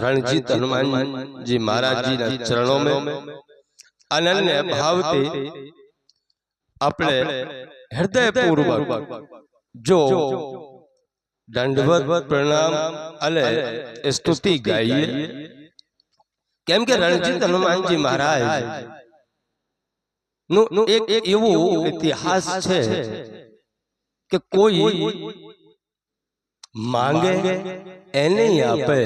રણજીત હનુમાનજી મહારાજજીના ચરણો મેં અનન્ય ભાવથી આપણે હૃદયપૂર્વક જો દંડવત પ્રણામ અને સ્તુતિ ગાઈએ. કેમ કે રણજીત હનુમાનજી મહારાજનું એક એવું ઇતિહાસ છે કે કોઈ માંગે એને આપે.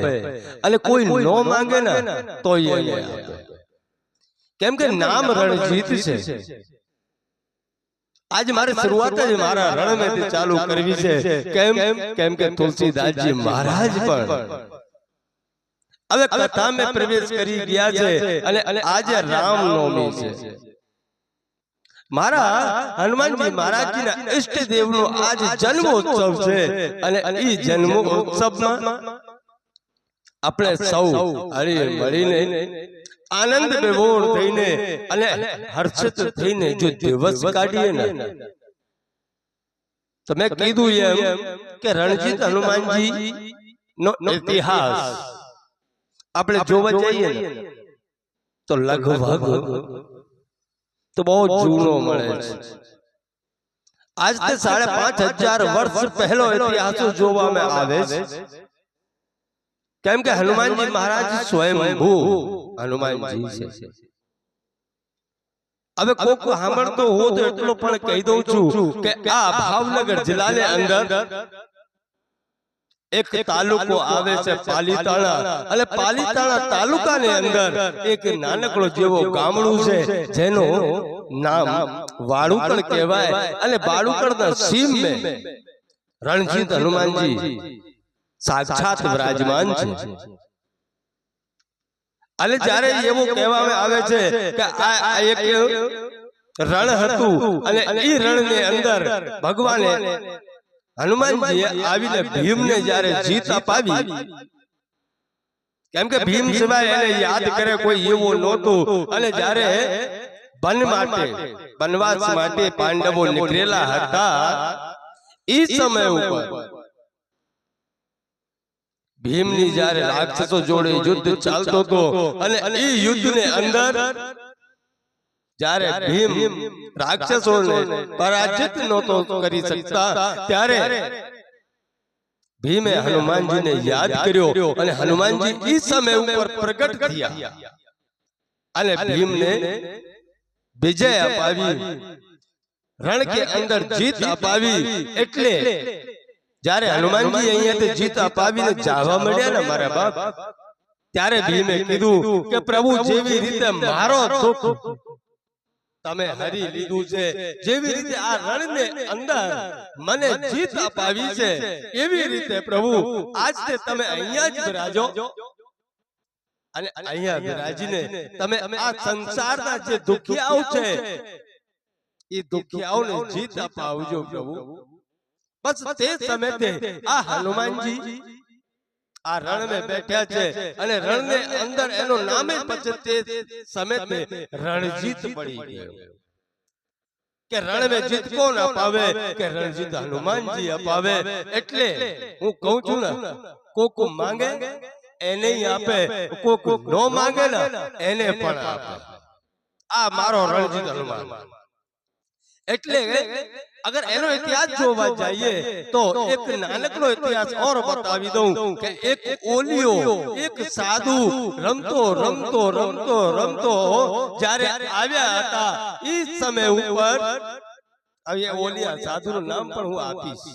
અને કોઈ નો માંગે ને તો એને આપે. કેમ કે નામ રણજીત છે. આજ મારે શરૂઆત જ મારા રણમેથી ચાલુ કરવી છે. કેમ? કેમ? કે તુલસીદાસજી મહારાજ પણ. હવે કથામાં પ્રવેશ કરી ગયા છે અને આજે રામનવમી છે. મારા હનુમાનજી મહારાજજીના ઈષ્ટ દેવનો આજ જન્મોત્સવ છે અને એ જન્મોત્સવમાં આપણે સૌ હરી મળીને આનંદ વિભોર થઈને અને હર્ષિત થઈને જો દિવસ કાઢીએ ને. તો મેં કીધું એમ કે રણજીત હનુમાનજી નો ઇતિહાસ. આપણે જોવા જઈએ ને તો લગભગ તો બહુ જૂનો મળે છે. આજથી સાડા પાંચ હજાર વર્ષ પહેલો ઇતિહાસો જોવામાં આવે છે. કેમ કે હનુમાનજી મહારાજ સ્વયંભૂ હનુમાનજી છે. હવે કોક સાંભળતો હો તો એટલો પણ કહી દઉં છું કે આ ભાવનગર જિલ્લાની અંદર એક તાલુકો આવે છે પાલીતાણા. અને પાલીતાણા તાલુકાની અંદર એક નાનકડો જેવો ગામડું છે જેનું નામ વાળુકણ કહેવાય. અને વાળુકડના સીમ રણજીત હનુમાનજી સાક્ષાત વિરાજમાન છે. અને જ્યારે એવું કહેવામાં આવે છે કે આ એક રણ હતું અને એ રણની અંદર ભગવાને હનુમાનજી આવીને ભીમને જ્યારે જીત અપાવી કેમ કે ભીમ સિવાય એને યાદ કરે કોઈ એવું નહોતું અને જ્યારે વન માટે વનવાસ માટે પાંડવો નીકળેલા હતા એ સમય ઉપર ભીમની જ્યારે રાક્ષસો જોડે યુદ્ધ ચાલતો હતો અને એ યુદ્ધની અંદર જ્યારે ભીમ રાક્ષસોને પરાજિત નહોતો કરી શકતા. ત્યારે ભીમે હનુમાનજીને યાદ કર્યો અને હનુમાનજી ઈ સમય ઉપર પ્રગટ થયા. અને ભીમને વિજય અપાવી. રણ કે અંદર જીત અપાવી. એટલે જ્યારે હનુમાનજી અહીંયાથી જીત અપાવીને જાવા મળ્યા ને મારા બાપ ત્યારે ભીમે કીધું કે પ્રભુ જેવી રીતે મારો દુઃખ તમે હરી લીધું છે. જેવી રીતે આ રણને અંદર મને જીત અપાવી છે. એવી રીતે પ્રભુ આજ તમે અહીંયા જ બિરાજો. અને અહીંયા બિરાજીને તમે આ સંસારના જે દુખિયાઓ છે એ દુખિયાઓને જીત અપાવજો પ્રભુ. બસ તે સમયે આ હનુમાનજી આ રણ મે બેઠા છે. અને રણ ને અંદર એનું નામ જ પછી તે રણજીત પડી ગયો. કે રણ મે જીત કોણ અપાવે? કે રણજીત હનુમાનજી અપાવે? એટલે હું કહું છું ને કોક માંગે એને આપે. કોક નો માંગે ને એને પણ આપે. આ મારો રણજીત હનુમાન. એટલે અગર એનો ઇતિહાસ જોવા જઈએ તો એક નાનકડો ઇતિહાસ ઓર બતાવી દઉં કે એક ઓલિયો એક સાધુ રમતો રમતો રમતો રમતો જ્યારે આવ્યા હતા એ સમય ઉપર હવે ઓલિયા સાધુનું નામ પણ હું આપીશ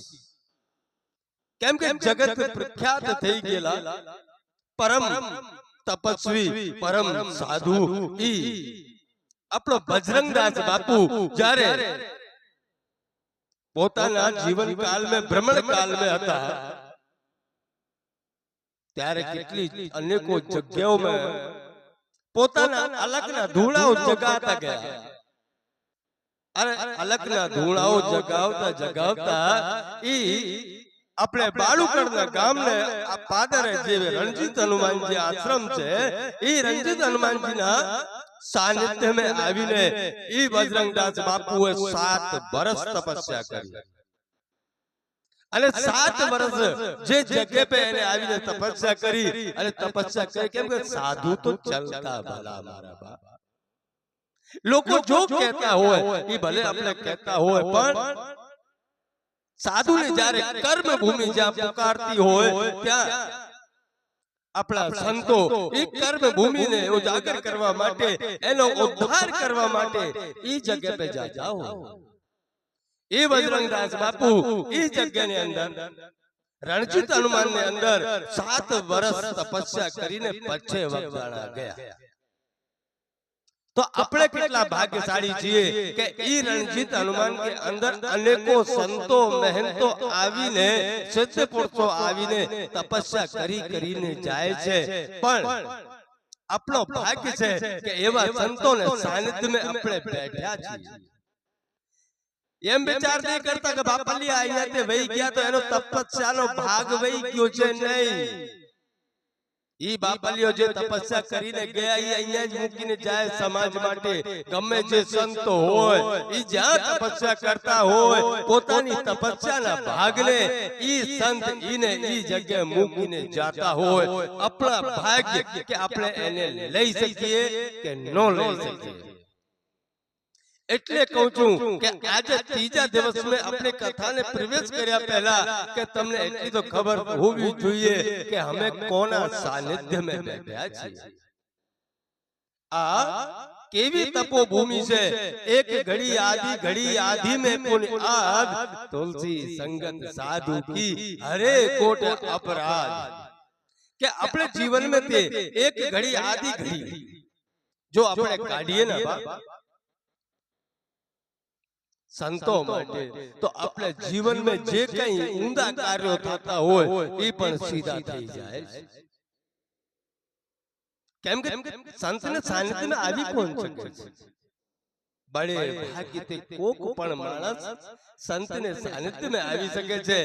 કેમ કે જગત પ્રખ્યાત થઈ ગયેલા પરમ તપસ્વી પરમ સાધુ ઈ આપણો બજરંગદાસ બાપુ જ્યારે પોતાના જીવન કાલ મે ભ્રમણ કાલ મે હતા. ત્યારે કેટલી અનેકો જગ્યાઓમાં પોતાના અલગના ધૂળાઓ જગાતા ગયા. અરે અલગના ધૂળાઓ જગાવતા જગાવતા ઈ આપણે બાળુકડના ગામને આ પાદરે જે રણજીત હનુમાનજી આશ્રમ છે એ રણજીત હનુમાનજીના સાનિધ્ય में આવીને ઈ બજરંગદાસ બાપુએ સાત વર્ષ તપસ્યા કરી અને સાત વર્ષ જે જગ્યા पे એને આવીને તપસ્યા કરી અને તપસ્યા કરી કેમ કે સાધુ તો ચલતા ભલા મારા બાપ લોકો જો કહેતા હોય એ ભલે આપણે કહેતા હોય પણ સાધુને જ્યારે કર્મ ભૂમિ જ્યાં પુકારતી હોય ત્યાં આપણા સંતો એ કર્મ ભૂમિને ઉજાગર કરવા માટે એનો ઉદ્ધાર કરવા માટે એ જગ્યા પે જાતા હોય. એ બજરંગદાસ બાપુ એ જગ્યાની અંદર રણજીત હનુમાનની અંદર સાત વર્ષ તપસ્યા કરીને પછે વગદાણા ગયા. તો આપણે કેટલા ભાગ્યશાળી છીએ કે ઈ રણજીત હનુમાન કે અંદર અનેકો સંતો મહેંતો આવીને સિદ્ધ પુરુષો આવીને તપસ્યા કરી કરીને જાય છે. પણ આપણો ભાગ્ય છે કે એવા સંતોને સાનિધ્યમાં આપણે બેઠ્યા છીએ. એમ વિચાર નહીં કરતા કે બાપલી અહીંયા તે વહી ગયા તો એનો તપસ્યાનો ભાગ વહી ગયો છે નહીં. ઈ બાપલીઓ જે તપસ્યા કરીને ગયા ઈ અહીંયા જ મૂકીને જાય સમાજ માટે. ગમે જે સંતો હોય ઈ જ્યાં તપસ્યા કરતા હોય પોતાની તપસ્યાના ભાગને ઈ સંત ઈને ઈ જગ્યાએ મૂકીને જાતા હોય. આપણા ભાગ્ય કે આપણે એને લઈ શકીએ કે ન લઈ શકીએ. એટલે કહું છું કે આજે ત્રીજા દિવસ મેં આપણી કથાને પ્રવેશ કર્યા પહેલા કે તમને એટલી તો ખબર હોવી જોઈએ કે અમે કોના સાનિધ્યમાં બેઠા છીએ? આ કેવી તપો ભૂમિ છે? એક ઘડી આધી ઘડી આધી મે પુન આગ તુલસી સંગત સાધુ કી હરે કોટ અપરાધ. કે આપણે જીવન મે તે એક ઘડી આધી ઘડી. જો આપણે કાઢીએ ને બાપા સંતો માટે. તો આપણે જીવનમાં જે કઈ ઊંડા કાર્યો થતા હોય એ પણ સીધા થઈ જાય. કેમ કે સંતને સાનિધ્યમાં આવી કોણ શકે છે? બળે ભાગ્યથી કોક પણ માણસ સંતને સાનિધ્યમાં આવી શકે છે.